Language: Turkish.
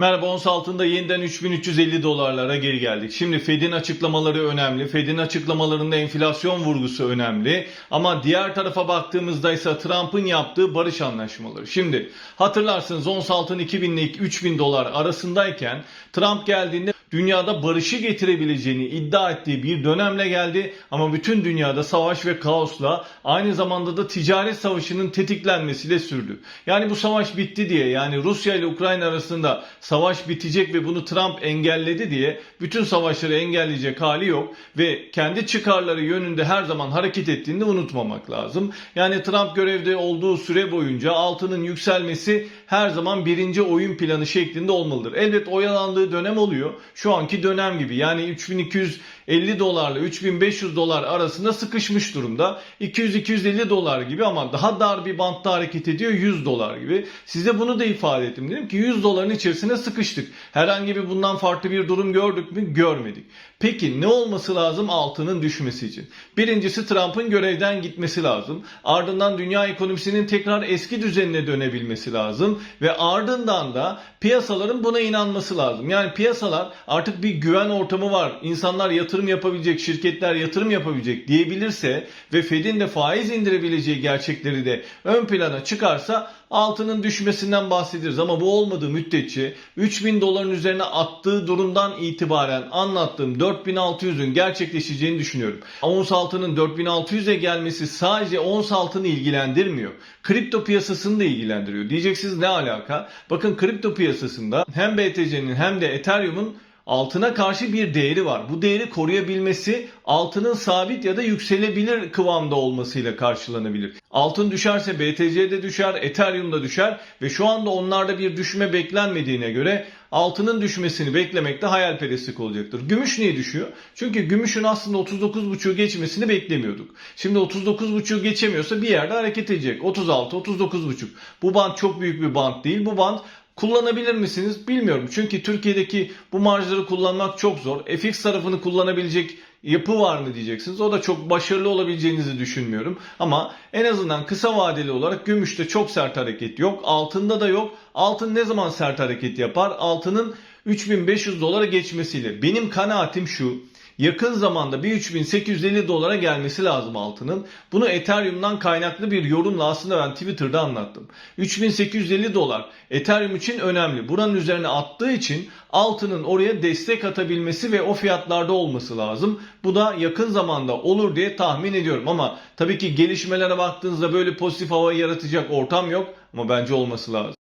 Merhaba ons altında yeniden 3350 dolarlara geri geldik. Şimdi Fed'in açıklamaları önemli. Fed'in açıklamalarında enflasyon vurgusu önemli. Ama diğer tarafa baktığımızda ise Trump'ın yaptığı barış anlaşmaları. Şimdi hatırlarsınız ons altın 2000 ile 3000 dolar arasındayken Trump geldiğinde dünyada barışı getirebileceğini iddia ettiği bir dönemle geldi. Ama bütün dünyada savaş ve kaosla aynı zamanda da ticaret savaşının tetiklenmesiyle sürdü. Yani bu savaş bitti diye yani Rusya ile Ukrayna arasında savaş bitecek ve bunu Trump engelledi diye bütün savaşları engelleyecek hali yok ve kendi çıkarları yönünde her zaman hareket ettiğini unutmamak lazım. Yani Trump görevde olduğu süre boyunca altının yükselmesi her zaman birinci oyun planı şeklinde olmalıdır. Elbet oyalandığı dönem oluyor. Şu anki dönem gibi yani 3250 dolarla 3500 dolar arasında sıkışmış durumda. 200-250 dolar gibi ama daha dar bir bantta hareket ediyor 100 dolar gibi. Size bunu da ifade ettim. Dedim ki 100 doların içerisine sıkıştık. Herhangi bir bundan farklı bir durum gördük mü? Görmedik. Peki ne olması lazım altının düşmesi için? Birincisi Trump'ın görevden gitmesi lazım. Ardından dünya ekonomisinin tekrar eski düzenine dönebilmesi lazım. Ve ardından da piyasaların buna inanması lazım. Yani piyasalar artık bir güven ortamı var. İnsanlar yatırım yapabilecek, şirketler yatırım yapabilecek diyebilirse ve Fed'in de faiz indirebileceği gerçekleri de ön plana çıkarsa altının düşmesinden bahsederiz. Ama bu olmadığı müddetçe 3000 doların üzerine attığı durumdan itibaren anlattığım 4600'ün gerçekleşeceğini düşünüyorum. Ons altının 4600'e gelmesi sadece ons altını ilgilendirmiyor. Kripto piyasasını da ilgilendiriyor. Diyeceksiniz ne alaka? Bakın kripto piyasasında hem BTC'nin hem de Ethereum'un altına karşı bir değeri var. Bu değeri koruyabilmesi altının sabit ya da yükselebilir kıvamda olmasıyla karşılanabilir. Altın düşerse BTC de düşer, Ethereum da düşer ve şu anda onlarda bir düşme beklenmediğine göre altının düşmesini beklemek de hayalperestlik olacaktır. Gümüş niye düşüyor? Çünkü gümüşün aslında 39.5'u geçmesini beklemiyorduk. Şimdi 39.5'u geçemiyorsa bir yerde hareket edecek. 36, 39.5. Bu band çok büyük bir band değil. Bu band Kullanabilir misiniz? Bilmiyorum. Çünkü Türkiye'deki bu marjları kullanmak çok zor. FX tarafını kullanabilecek yapı var mı diyeceksiniz. O da çok başarılı olabileceğinizi düşünmüyorum. Ama en azından kısa vadeli olarak gümüşte çok sert hareket yok. Altında da yok. Altın ne zaman sert hareket yapar? Altının 3500 dolara geçmesiyle. Benim kanaatim şu. Yakın zamanda bir 3850 dolara gelmesi lazım altının. Bunu Ethereum'dan kaynaklı bir yorumla aslında ben Twitter'da anlattım. 3850 dolar Ethereum için önemli. Buranın üzerine attığı için altının oraya destek atabilmesi ve o fiyatlarda olması lazım. Bu da yakın zamanda olur diye tahmin ediyorum. Ama tabii ki gelişmelere baktığınızda böyle pozitif hava yaratacak ortam yok. Ama bence olması lazım.